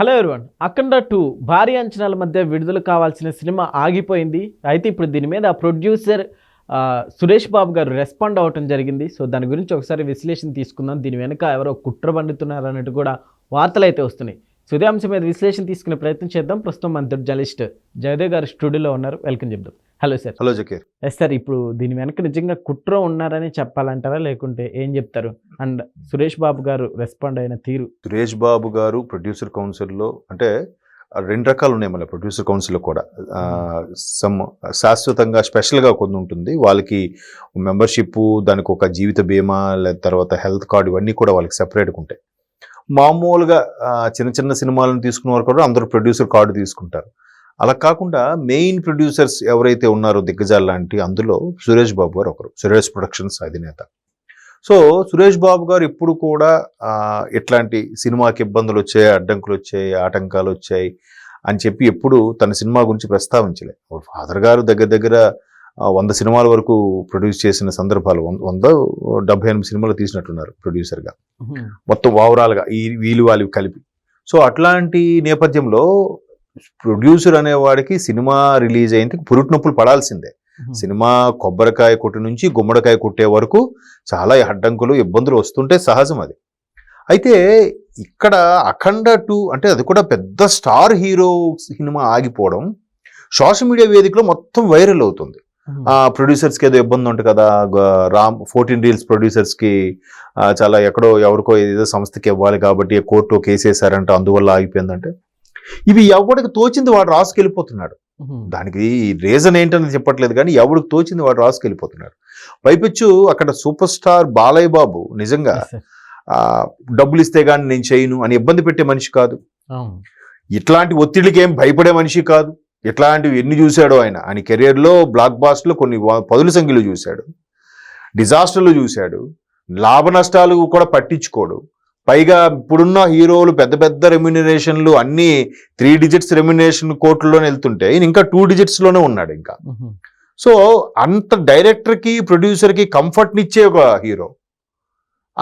Hello everyone అఖండ two భారీ అంచనాల మధ్య విడుదల కావాల్సిన సినిమా ఆగిపోయింది. అయితే ఇప్పుడు దీని మీద ప్రొడ్యూసర్ సురేష్ బాబు గారు రెస్పాండ్ అవ్వటం జరిగింది. సో దాని గురించి ఒకసారి విశ్లేషణ తీసుకుందాం. దీని వెనుక ఎవరో కుట్ర పండుతున్నారు అన్నట్టు కూడా వార్తలు అయితే వస్తున్నాయి. సో అంశం మీద విశ్లేషణ తీసుకునే ప్రయత్నం చేద్దాం. ప్రస్తుతం మన జర్నలిస్ట్ జయదేవ్ గారు స్టూడియోలో ఉన్నారు. వెల్కమ్ చెప్దాం. Hello sir. Hello Zakir. Yes sir ఇప్పుడు దీని వెనక నిజంగా కుట్ర ఉన్నారని చెప్పాలంటారా? లేకుంటే ఏం చెప్తారు? అండ్ సురేష్ బాబు గారు రెస్పాండ్ అయిన తీరు. సురేష్ బాబు గారు ప్రొడ్యూసర్ కౌన్సిల్లో అంటే రెండు రకాలు ఉన్నాయి మళ్ళీ ప్రొడ్యూసర్ కౌన్సిల్లో కూడా. సమ్ శాశ్వతంగా స్పెషల్గా కొన్ని ఉంటుంది. వాళ్ళకి మెంబర్షిప్ దానికి ఒక జీవిత బీమా లేదా తర్వాత హెల్త్ కార్డు ఇవన్నీ కూడా వాళ్ళకి సెపరేట్గా ఉంటాయి. మామూలుగా చిన్న చిన్న సినిమాలను తీసుకున్న వారు కూడా అందరూ ప్రొడ్యూసర్ కార్డు తీసుకుంటారు. అలా కాకుండా మెయిన్ ప్రొడ్యూసర్స్ ఎవరైతే ఉన్నారో దిగ్గజాలు లాంటి అందులో సురేష్ బాబు గారు ఒకరు సురేష్ ప్రొడక్షన్స్ అధినేత. సో సురేష్ బాబు గారు ఇప్పుడు కూడా ఇట్లాంటి సినిమాకి ఇబ్బందులు వచ్చాయి అడ్డంకులు వచ్చాయి ఆటంకాలు వచ్చాయి అని చెప్పి ఎప్పుడు తన సినిమా గురించి ప్రస్తావించలే. ఫాదర్ గారు దగ్గర దగ్గర వంద సినిమాల వరకు ప్రొడ్యూస్ చేసిన సందర్భాలు వంద డెబ్బై ఎనిమిది సినిమాలు తీసినట్టున్నారు ప్రొడ్యూసర్గా మొత్తం ఓవరాల్గా ఈ వీలు వాళ్ళు కలిపి. సో అట్లాంటి నేపథ్యంలో ప్రొడ్యూసర్ అనేవాడికి సినిమా రిలీజ్ అయింది పురుటి నొప్పులు పడాల్సిందే. సినిమా కొబ్బరికాయ కొట్టు నుంచి గుమ్మడికాయ కొట్టే వరకు చాలా అడ్డంకులు ఇబ్బందులు వస్తుంటే సహజం అది. అయితే ఇక్కడ అఖండ టూ అంటే అది కూడా పెద్ద స్టార్ హీరో సినిమా ఆగిపోవడం సోషల్ మీడియా వేదికలో మొత్తం వైరల్ అవుతుంది. ఆ ప్రొడ్యూసర్స్కి ఏదో ఇబ్బంది ఉంటుంది కదా రామ్ ఫోర్టీన్ రీల్స్ ప్రొడ్యూసర్స్కి చాలా ఎక్కడో ఎవరికో ఏదో సంస్థకి ఇవ్వాలి కాబట్టి కోర్టు కేసు వేశారంట అందువల్ల ఆగిపోయిందంటే. ఇవి ఎవరికి తోచింది వాడు రాసుకెళ్ళిపోతున్నాడు. దానికి రీజన్ ఏంటనేది చెప్పట్లేదు కానీ ఎవరికి తోచింది వాడు రాసుకెళ్ళిపోతున్నాడు. పైపెచ్చు అక్కడ సూపర్ స్టార్ బాలయ్య బాబు నిజంగా ఆ, డబ్బులు ఇస్తే గానీ నేను చేయను అని ఇబ్బంది పెట్టే మనిషి కాదు. ఇట్లాంటి ఒత్తిడికి ఏం భయపడే మనిషి కాదు. ఇట్లాంటివి ఎన్ని చూశాడో ఆయన. ఆయన కెరియర్లో బ్లాక్ బాస్ట్లో కొన్ని పదుల సంఖ్యలు చూశాడు. డిజాస్టర్లు చూశాడు. లాభ నష్టాలు కూడా పట్టించుకోడు. పైగా ఇప్పుడున్న హీరోలు పెద్ద పెద్ద రెమ్యునరేషన్లు అన్ని త్రీ డిజిట్స్ రెమ్యునరేషన్ కోట్లలోనే వెళ్తుంటే ఈయన ఇంకా టూ డిజిట్స్లోనే ఉన్నాడు ఇంకా. సో అంత డైరెక్టర్కి ప్రొడ్యూసర్కి కంఫర్ట్నిచ్చే ఒక హీరో.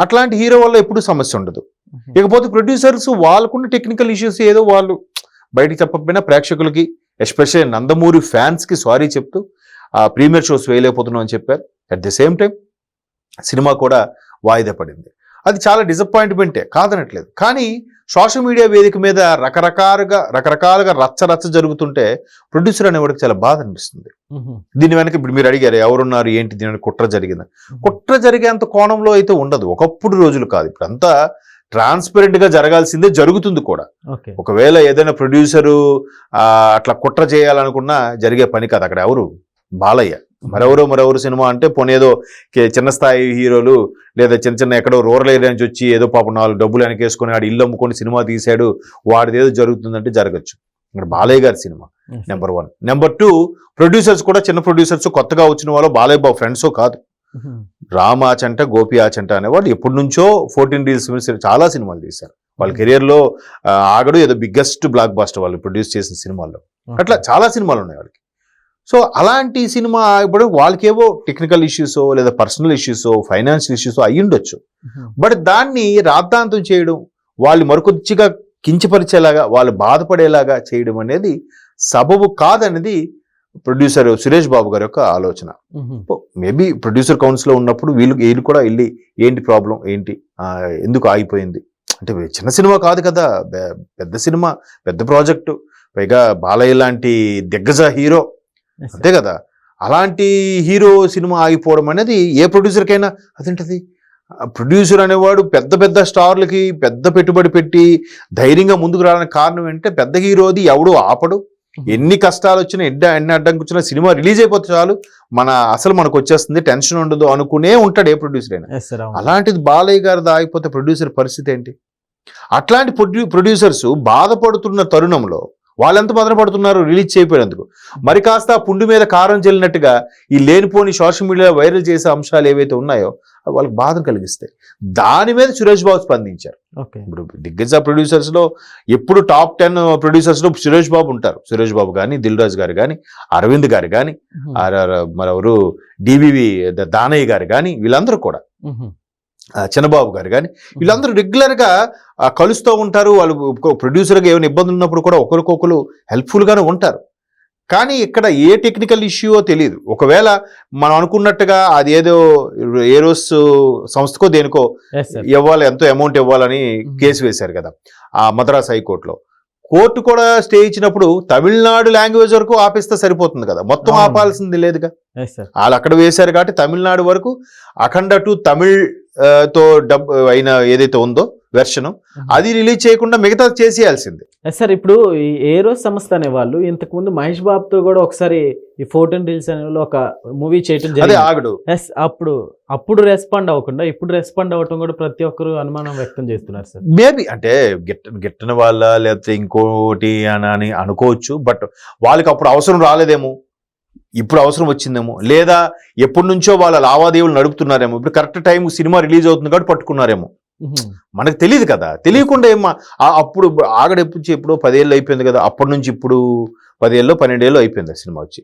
అట్లాంటి హీరో వల్ల ఎప్పుడు సమస్య ఉండదు. ఇకపోతే ప్రొడ్యూసర్స్ వాళ్ళకున్న టెక్నికల్ ఇష్యూస్ ఏదో వాళ్ళు బయటికి చెప్పకపోయినా ప్రేక్షకులకి ఎస్పెషల్లీ నందమూరి ఫ్యాన్స్కి సారీ చెప్తూ ఆ ప్రీమియర్ షోస్ వేయలేకపోతున్నాం అని చెప్పారు. At the same time cinema కూడా వాయిదా పడింది. అది చాలా డిసప్పాయింట్మెంటే కాదనట్లేదు. కానీ సోషల్ మీడియా వేదిక మీద రకరకాలుగా రకరకాలుగా రచ్చ రచ్చ జరుగుతుంటే ప్రొడ్యూసర్ అనేవాడికి చాలా బాధ అనిపిస్తుంది. దీని వెనక ఇప్పుడు మీరు అడిగారు ఎవరున్నారు ఏంటి దీని కుట్ర జరిగింది కుట్ర జరిగేంత కోణంలో అయితే ఉండదు. ఒకప్పుడు రోజులు కాదు. ఇప్పుడు అంతా ట్రాన్స్పరెంట్గా జరగాల్సిందే జరుగుతుంది కూడా. ఒకవేళ ఏదైనా ప్రొడ్యూసరు అట్లా కుట్ర చేయాలనుకున్నా జరిగే పని కాదు. అక్కడ ఎవరు? బాలయ్య. మరెవరు మరెవరు సినిమా అంటే పోనేదో చిన్న స్థాయి హీరోలు లేదా చిన్న చిన్న ఎక్కడో రూరల్ ఏరియా నుంచి వచ్చి ఏదో పాపం నాలుగు డబ్బులు వెనకేసుకొని ఆడు ఇల్లు అమ్ముకొని సినిమా తీశాడు వాడిది ఏదో జరుగుతుందంటే జరగచ్చు. ఇక్కడ బాలయ్య గారి cinema number one. Number two producers కూడా చిన్న ప్రొడ్యూసర్స్ కొత్తగా వచ్చిన వాళ్ళు బాలయ్య బాబు ఫ్రెండ్స్ కాదు. రామ్ ఆచంట గోపి ఆచంట అనేవాళ్ళు ఎప్పటి నుంచో ఫోర్టీన్ రీల్స్ చాలా సినిమాలు తీశారు. వాళ్ళ కెరియర్లో ఆ, ఆగడు ఏదో బిగ్గెస్ట్ బ్లాక్ బాస్టర్ వాళ్ళు ప్రొడ్యూస్ చేసిన సినిమాల్లో. అట్లా చాలా సినిమాలు ఉన్నాయి వాళ్ళకి. సో అలాంటి సినిమా ఇప్పుడు వాళ్ళకేవో టెక్నికల్ ఇష్యూస్ లేదా పర్సనల్ ఇష్యూస్ ఫైనాన్షియల్ ఇష్యూస్ అయి ఉండొచ్చు. బట్ దాన్ని రాద్ధాంతం చేయడం వాళ్ళు మరికొద్దిగా కించపరిచేలాగా వాళ్ళు బాధపడేలాగా చేయడం అనేది సబబు కాదనేది ప్రొడ్యూసర్ సురేష్ బాబు గారి యొక్క ఆలోచన. మేబీ ప్రొడ్యూసర్ కౌన్సిల్లో ఉన్నప్పుడు వీళ్ళు వీళ్ళు కూడా వెళ్ళి ఏంటి ప్రాబ్లం ఏంటి ఎందుకు ఆగిపోయింది? అంటే చిన్న సినిమా కాదు కదా పెద్ద సినిమా పెద్ద ప్రాజెక్టు పైగా బాలయ్య లాంటి దిగ్గజ హీరో అంతే కదా? అలాంటి హీరో సినిమా ఆగిపోవడం అనేది ఏ ప్రొడ్యూసర్కైనా అదేంటది? ప్రొడ్యూసర్ అనేవాడు పెద్ద పెద్ద స్టార్లకి పెద్ద పెట్టుబడి పెట్టి ధైర్యంగా ముందుకు రావడానికి కారణం ఏంటంటే పెద్ద హీరోది ఎవడు ఆపడు. ఎన్ని కష్టాలు వచ్చినా ఎన్ని ఎన్ని అడ్డంకి వచ్చినా సినిమా రిలీజ్ అయిపోతే చాలు. మన అసలు మనకు వచ్చేస్తుంది టెన్షన్ ఉండదు అనుకునే ఉంటాడు ఏ ప్రొడ్యూసర్ అయినా. అలాంటిది బాలయ్య గారిది ఆగిపోతే ప్రొడ్యూసర్ పరిస్థితి ఏంటి? అట్లాంటి ప్రొడ్యూ ప్రొడ్యూసర్స్ బాధపడుతున్న తరుణంలో వాళ్ళెంత బాధపడుతున్నారు రిలీజ్ చేయకపోయినందుకు మరి కాస్త పుండు మీద కారం చెల్లినట్టుగా ఈ లేనిపోని సోషల్ మీడియా వైరల్ చేసే అంశాలు ఏవైతే ఉన్నాయో అవి వాళ్ళకి బాధ కలిగిస్తాయి. దాని మీద సురేష్ బాబు స్పందించారు. ఇప్పుడు దిగ్గజ ప్రొడ్యూసర్స్లో ఎప్పుడు టాప్ టెన్ ప్రొడ్యూసర్స్లో సురేష్ బాబు ఉంటారు. సురేష్ బాబు కానీ దిల్ రాజు గారు కానీ అరవింద్ గారు కానీ మరెవరు డివివి దానయ్య గారు కానీ వీళ్ళందరూ కూడా. చిన్నబాబు గారు. కానీ వీళ్ళందరూ రెగ్యులర్గా కలుస్తూ ఉంటారు. వాళ్ళు ప్రొడ్యూసర్గా ఏమైనా ఇబ్బందులు ఉన్నప్పుడు కూడా ఒకరికొకరు హెల్ప్ఫుల్గానే ఉంటారు. కానీ ఇక్కడ ఏ టెక్నికల్ ఇష్యూయో తెలియదు ఒకవేళ మనం అనుకున్నట్టుగా అది ఏదో ఏరోస్ సంస్థకో దేనికో ఇవ్వాలి ఎంతో అమౌంట్ ఇవ్వాలని. కేసు వేశారు కదా ఆ మద్రాస్ హైకోర్టులో. కోర్టు కూడా స్టే ఇచ్చినప్పుడు తమిళనాడు లాంగ్వేజ్ వరకు ఆపిస్తే సరిపోతుంది కదా మొత్తం. ఆపాల్సింది లేదుగా. వాళ్ళు అక్కడ వేశారు కాబట్టి తమిళనాడు వరకు అఖండ టు తమిళ్ తో డబ్ అయిన ఏదైతే ఉందో వెర్షన్ అది రిలీజ్ చేయకుండా మిగతా చేసేయాల్సింది. సార్ ఇప్పుడు ఈ ఏరో సంస్థ అనే వాళ్ళు ఇంతకు ముందు మహేష్ బాబుతో కూడా ఒకసారి ఈ ఫోర్టీన్ రీల్స్ అనే వాళ్ళు ఒక మూవీ అదే జరిగింది. ఆగడు. ఎస్ అప్పుడు అప్పుడు రెస్పాండ్ అవ్వకుండా ఇప్పుడు రెస్పాండ్ అవ్వటం కూడా ప్రతి ఒక్కరు అనుమానం వ్యక్తం చేస్తున్నారు సార్. మేబీ అంటే గిట్ట గిట్టన వాళ్ళ లేకపోతే ఇంకోటి అని అనుకోవచ్చు బట్ వాళ్ళకి అప్పుడు అవసరం రాలేదేమో. ఇప్పుడు అవసరం వచ్చిందేమో? లేదా ఎప్పటి నుంచో వాళ్ళ లావాదేవీలు నడుపుతున్నారేమో? ఇప్పుడు కరెక్ట్ టైం సినిమా రిలీజ్ అవుతుంది కాబట్టి పట్టుకున్నారేమో? మనకు తెలియదు కదా. తెలియకుండా ఏమో అప్పుడు ఆగడు ఎప్పుడు ఎప్పుడో పదేళ్ళు అయిపోయింది కదా. అప్పటి నుంచి ఇప్పుడు పదేళ్ళు పన్నెండేళ్ళు అయిపోయింది ఆ సినిమా వచ్చి.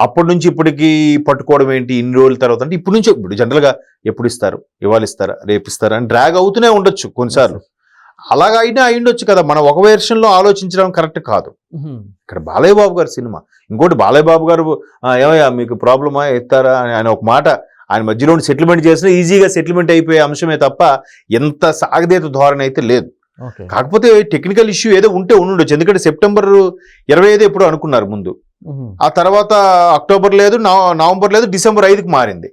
అప్పటి నుంచి ఇప్పటికి పట్టుకోవడం ఏంటి? ఇన్ని రోజుల తర్వాత అంటే ఇప్పుడు నుంచి ఇప్పుడు జనరల్గా ఎప్పుడు ఇస్తారు? ఇవాళ ఇస్తారా? రేపు ఇస్తారా? అని డ్రాగ్ అవుతూనే ఉండొచ్చు కొన్నిసార్లు. అలాగా అయినా అయిండొచ్చు కదా. మనం ఒక వెర్షన్లో ఆలోచించడం కరెక్ట్ కాదు. ఇక్కడ బాలయ్య బాబు గారి సినిమా. ఇంకోటి బాలయ్య బాబు గారు "ఆ, ఏమయ్యా మీకు ప్రాబ్లమా ఎత్తారా? అని ఆయన ఒక మాట ఆయన మధ్యలో సెటిల్మెంట్ చేసినా ఈజీగా సెటిల్మెంట్ అయిపోయే అంశమే తప్ప ఎంత సాగదీత ధోరణి అయితే లేదు. కాకపోతే టెక్నికల్ ఇష్యూ ఏదో ఉంటే ఉండుండొచ్చు. ఎందుకంటే సెప్టెంబర్ ఇరవై ఐదు ఎప్పుడో అనుకున్నారు ముందు. ఆ తర్వాత అక్టోబర్ లేదు నవ- నవంబర్ లేదు డిసెంబర్ ఐదుకి మారింది.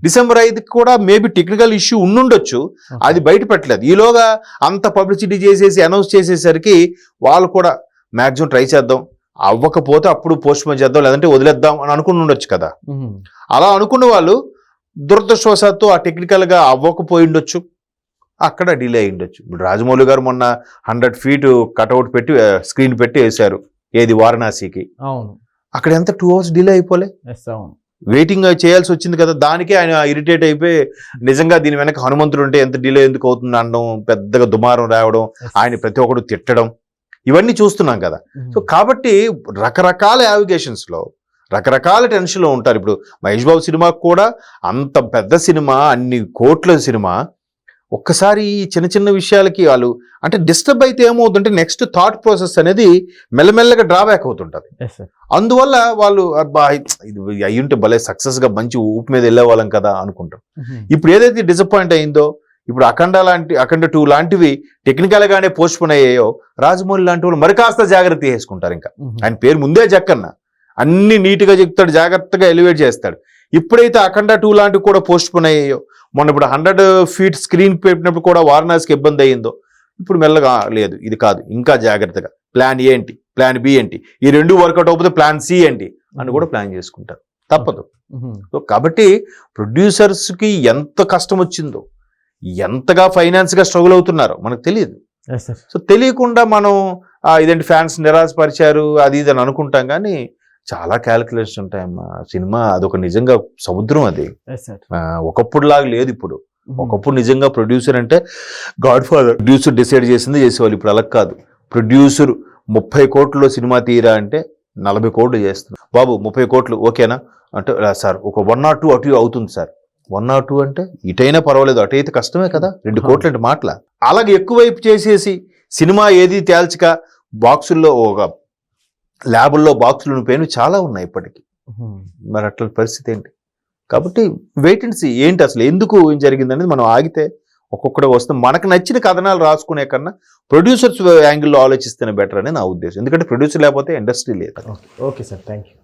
డిసెంబర్ ఐదుకి కూడా మేబీ టెక్నికల్ ఇష్యూ ఉండుండొచ్చు అది బయట పెట్టలేదు. ఈలోగా అంత పబ్లిసిటీ చేసేసి అనౌన్స్ చేసేసరికి వాళ్ళు కూడా మ్యాక్సిమం ట్రై చేద్దాం అవ్వకపోతే అప్పుడు పోస్ట్ పోన్ చేద్దాం లేదంటే వదిలేద్దాం అని అనుకుని ఉండొచ్చు కదా. అలా అనుకున్న వాళ్ళు దురదృష్టవశాత్తు ఆ టెక్నికల్గా అవ్వకపోయి ఉండొచ్చు అక్కడ డిలే అయి ఉండొచ్చు. ఇప్పుడు రాజమౌళి గారు మొన్న హండ్రెడ్ ఫీట్ కట్అవుట్ పెట్టి స్క్రీన్ పెట్టి వేశారు ఏది వారణాసికి. అవును. అక్కడ ఎంత టూ అవర్స్ డిలే అయిపోలే. అవును. వెయిటింగ్ చేయాల్సి వచ్చింది కదా దానికే ఆయన ఇరిటేట్ అయిపోయి నిజంగా దీని వెనక హనుమంతుడు ఉంటే ఎంత డిలే ఎందుకు అవుతుంది అనడం పెద్దగా దుమారం రావడం. ఆయన ప్రతి ఒక్కడు తిట్టడం ఇవన్నీ చూస్తున్నాం కదా. సో కాబట్టి రకరకాల యావిగేషన్స్లో రకరకాల టెన్షన్లో ఉంటారు. ఇప్పుడు మహేష్ బాబు సినిమాకు కూడా అంత పెద్ద సినిమా అన్ని కోట్ల సినిమా ఒక్కసారి ఈ చిన్న చిన్న విషయాలకి వాళ్ళు అంటే డిస్టర్బ్ అయితే ఏమవుతుందంటే నెక్స్ట్ థాట్ ప్రాసెస్ అనేది మెల్లమెల్లగా డ్రాబ్యాక్ అవుతుంటది. అందువల్ల వాళ్ళు అబ్బా ఇది అయ్యుంటే భలే సక్సెస్గా మంచి ఊపు మీద వెళ్ళేవాళ్ళం కదా అనుకుంటారు. ఇప్పుడు ఏదైతే డిసప్పాయింట్ అయిందో ఇప్పుడు అఖండ లాంటి అఖండ టూ లాంటివి టెక్నికల్ గానే పోస్ట్ పోన్ అయ్యాయో రాజమౌళి లాంటి వాళ్ళు మరి కాస్త జాగ్రత్త చేసుకుంటారు ఇంకా. ఆయన పేరు ముందే జక్కన్న. అన్ని నీట్గా చెప్తాడు జాగ్రత్తగా ఎలివేట్ చేస్తాడు. ఇప్పుడైతే అఖండ టూ లాంటివి కూడా పోస్ట్ పోన్ అయ్యాయో మొన్న ఇప్పుడు హండ్రెడ్ ఫీట్ స్క్రీన్ పెట్టినప్పుడు కూడా వారణాసికి ఇబ్బంది అయ్యిందో. ఇప్పుడు మెల్లగా "ఆ, లేదు ఇది కాదు. ఇంకా జాగ్రత్తగా. ప్లాన్ ఏ ఏంటి? ప్లాన్ బి ఏంటి? ఈ రెండు వర్కౌట్ అయిపోతే ప్లాన్ సి ఏంటి? అని కూడా ప్లాన్ చేసుకుంటారు. తప్పదు. సో కాబట్టి ప్రొడ్యూసర్స్కి ఎంత కష్టం వచ్చిందో ఎంతగా ఫైనాన్స్గా స్ట్రగుల్ అవుతున్నారో మనకు తెలియదు. సో తెలియకుండా మనం "ఆ, ఇదేంటి ఫ్యాన్స్ నిరాశపరిచారు? అది ఇది అని అనుకుంటాం కానీ చాలా క్యాలిక్యులేషన్స్ ఉంటాయమ్మా. సినిమా అదొక నిజంగా సముద్రం అది. ఆ, ఒకప్పుడులాగా లేదు ఇప్పుడు. ఒకప్పుడు నిజంగా ప్రొడ్యూసర్ అంటే గాడ్ ఫాదర్ ప్రొడ్యూసర్ డిసైడ్ చేసింది చేసేవాళ్ళు. ఇప్పుడు అలా కాదు. ప్రొడ్యూసర్ ముప్పై కోట్లలో సినిమా తీరా అంటే నలభై కోట్లు చేస్తున్నారు బాబు ముప్పై కోట్లు ఓకేనా? అంటే "ఆ, సార్ ఒక వన్ నాట్ టూ అటు అవుతుంది సార్. వన్ నాట్ టూ అంటే ఇటైనా పర్వాలేదు. అటు అయితే కష్టమే కదా. రెండు కోట్లు అంటే మాటల. అలాగే ఎక్కువైపు చేసేసి సినిమా ఏది తేల్చక బాక్సుల్లో ఒక ల్యాబుల్లో బాక్సులు ఉండిపోయినవి చాలా ఉన్నాయి ఇప్పటికీ. మరి అట్లా పరిస్థితి ఏంటి? కాబట్టి వెయిట్ అండ్ సీ ఏంటి అసలు? ఎందుకు ఏం జరిగింది అనేది మనం ఆగితే ఒక్కొక్కడే వస్తాం మనకు నచ్చిన కథనాలు రాసుకునే కన్నా ప్రొడ్యూసర్స్ యాంగిల్లో ఆలోచిస్తేనే బెటర్ అని నా ఉద్దేశం. ఎందుకంటే ప్రొడ్యూసర్ లేకపోతే ఇండస్ట్రీ లేదు. ఓకే. సార్. Thank you